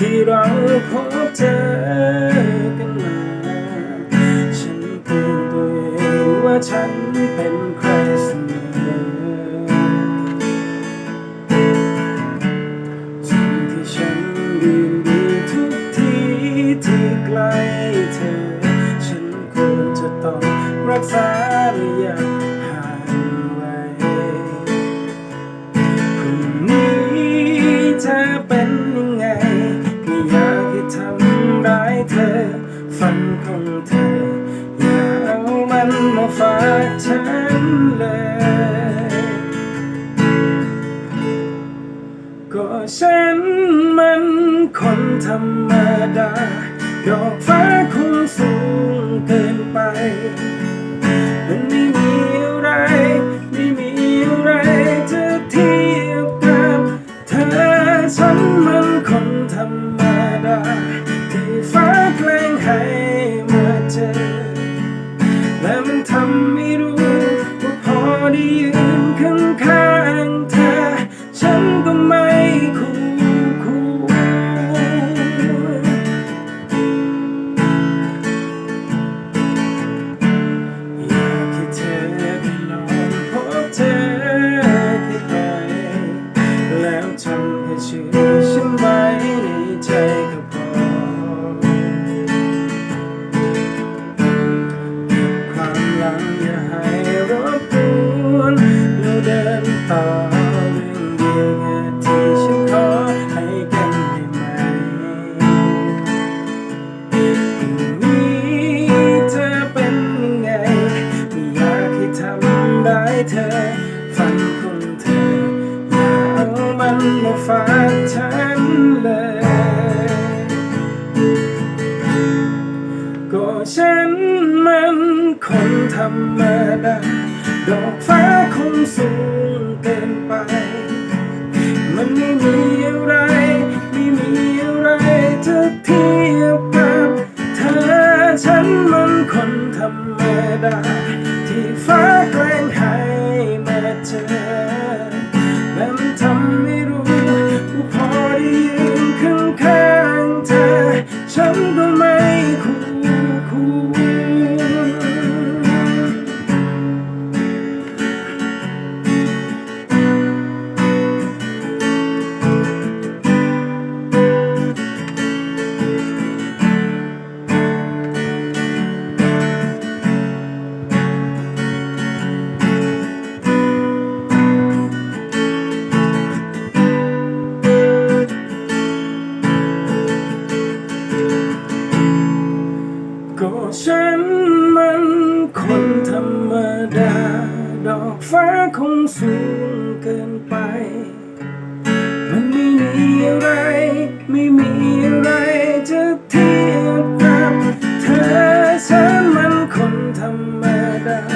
ที่เราพบเจอกันมา ฉันเตือนตัวเองว่าฉันเป็นใครเสมอสิ่งที่ฉันยืนดูทุกทีที่ใกล้เธอ ฉันควรจะต้องรักษาหระยะห่าง ฝันของเธออย่าเอามันมาฝากฉันเลยก็ฉันมันคนธรรมดาดอกฟ้าคงสูงเกินไปมันไม่มีอะไรไม่มีอะไรจะเทียบกับเธอฉันมันคนธรรมดาำให้เชื่อฉันไว้ในใจกับ รักทั้งเลย ก็ฉันมันคนธรรมดาดอกฟ้าคงสูงเกินไป มันไม่มีอะไร ไม่มีอะไรจะเทียบกับเธอ ฉันมันคนธรรมดาที่ฟ้า ดอกฟ้าคงสูงเกินไป มันไม่มีอะไร ไม่มีอะไรจะเทียบกับเธอฉันมันคนธรรมดา